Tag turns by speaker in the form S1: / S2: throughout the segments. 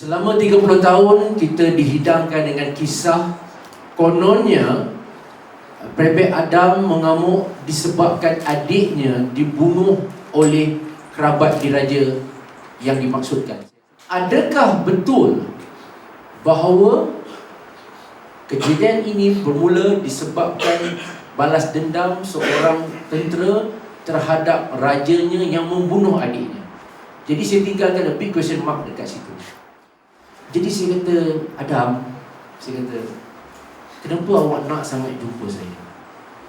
S1: Selama 30 tahun kita dihidangkan dengan kisah kononnya Bebek Adam mengamuk disebabkan adiknya dibunuh oleh kerabat diraja yang dimaksudkan. Adakah betul bahawa kejadian ini bermula disebabkan balas dendam seorang tentera terhadap rajanya yang membunuh adiknya? Jadi saya tinggalkan big question mark dekat situ. Jadi saya kata, Adam, saya kata, kenapa awak nak sangat jumpa saya?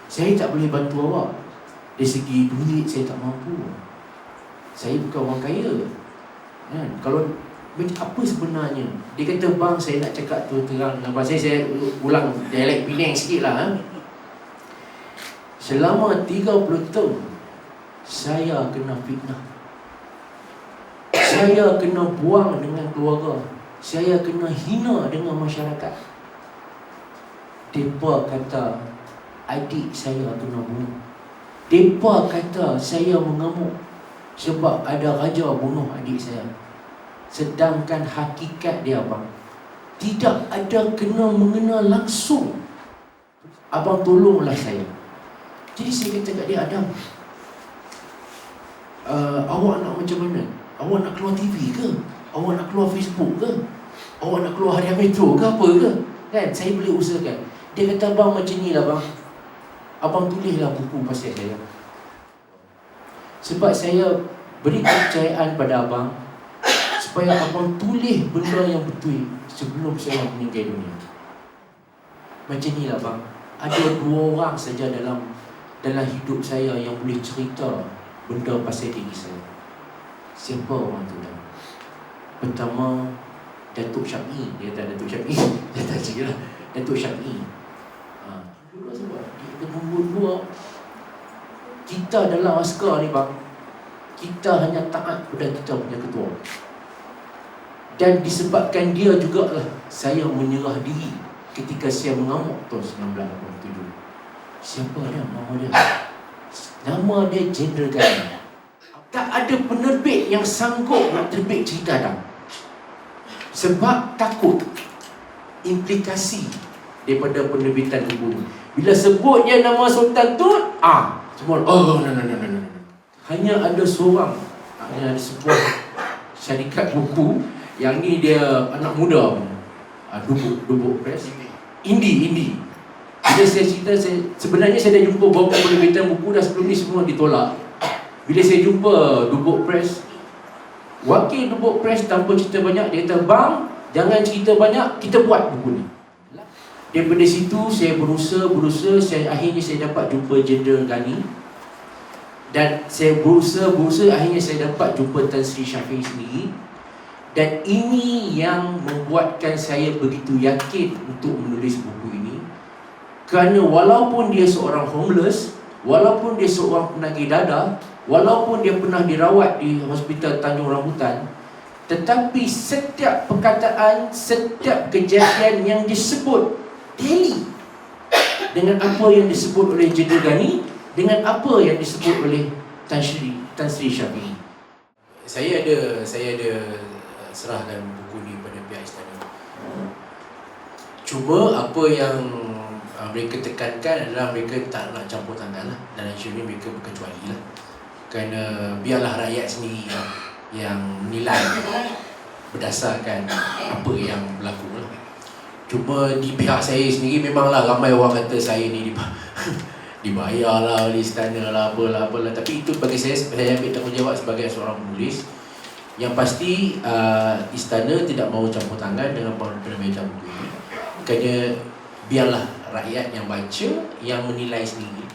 S1: Saya tak boleh bantu awak. Dari segi duit saya tak mampu. Saya bukan orang kaya. Kan? Kalau apa sebenarnya? Dia kata, bang saya nak cakap tu terang dengan saya, saya ulang dialek Penang sikit lah. Ha? Selama 30 tahun, saya kena fitnah. Saya kena buang dengan keluarga. Saya kena hina dengan masyarakat. Mereka kata adik saya kena bunuh. Mereka kata saya mengamuk sebab ada raja bunuh adik saya. Sedangkan hakikat dia abang tidak ada kena mengena langsung. Abang tolonglah saya. Jadi saya kata kat dia Adam, uh, awak nak macam mana? Awak nak keluar TV ke? Awak nak keluar Facebook ke? Awak nak keluar harian metro ke apa ke? Kan? Saya boleh usahakan. Dia kata, abang macam ni lah bang. Abang tulislah buku pasal saya. Sebab saya beri kepercayaan pada abang supaya abang tulis benda yang betul sebelum saya meninggal dunia. Macam ni lah bang. Ada dua orang saja dalam dalam hidup saya yang boleh cerita benda pasal diri saya. Siapa orang tu dah? Pertama, Datuk Syakmi. Dia kata Datuk Syakmi. Dia tak cakap lah. Datuk Syakmi. Ha. Kita membuat kita dalam askar ni bang, kita hanya taat pada kita punya ketua. Dan disebabkan dia juga lah saya menyerah diri ketika saya mengamuk tahun 1987. Siapa dia? Nama dia? Nama dia Jenderal Gani. Tak ada penerbit yang sanggup nak terbit cerita dah. Sebab takut implikasi daripada penerbitan buku ni. Bila sebutnya nama Sultan Tut, ah, semua oh no no no no no. Hanya ada seorang, hanya ada sebuah syarikat buku yang ni dia anak muda. Ah, dubuk dubuk press. Indi, Indi. Bila saya cerita, saya, sebenarnya saya dah jumpa beberapa penerbitan buku dah sebelum ni semua ditolak. Bila saya jumpa Dubuk Press Wakil Dubuk Press tanpa cerita banyak Dia kata, bang, jangan cerita banyak Kita buat buku ni. Daripada situ saya berusaha, berusaha saya, Akhirnya saya dapat jumpa Jenderal Ghani. Dan saya berusaha, berusaha Akhirnya saya dapat jumpa Tan Sri Syafiq sendiri. Dan ini yang membuatkan saya begitu yakin Untuk menulis buku ini. Kerana walaupun dia seorang homeless Walaupun dia seorang penagih dadah Walaupun dia pernah dirawat di hospital Tanjung Rambutan Tetapi setiap perkataan Setiap kejadian yang disebut Daily Dengan apa yang disebut oleh Jenderal Ghani Dengan apa yang disebut oleh Tan Sri, Tan Sri Syafiq Saya ada Saya ada uh, serahkan buku ni pada pihak istana. Cuma apa yang uh, mereka tekankan adalah mereka tak nak campur tangan lah. Isu ni mereka berkecuali lah kerana biarlah rakyat sendiri yang, yang menilai berdasarkan apa yang berlaku. Lah. Cuma di pihak saya sendiri memanglah ramai orang kata saya ni dibayar lah oleh istana lah apalah apalah. Tapi itu bagi saya saya ambil tanggungjawab sebagai seorang penulis. Yang pasti uh, istana tidak mahu campur tangan dengan penerbitan buku ini kerana biarlah rakyat yang baca yang menilai sendiri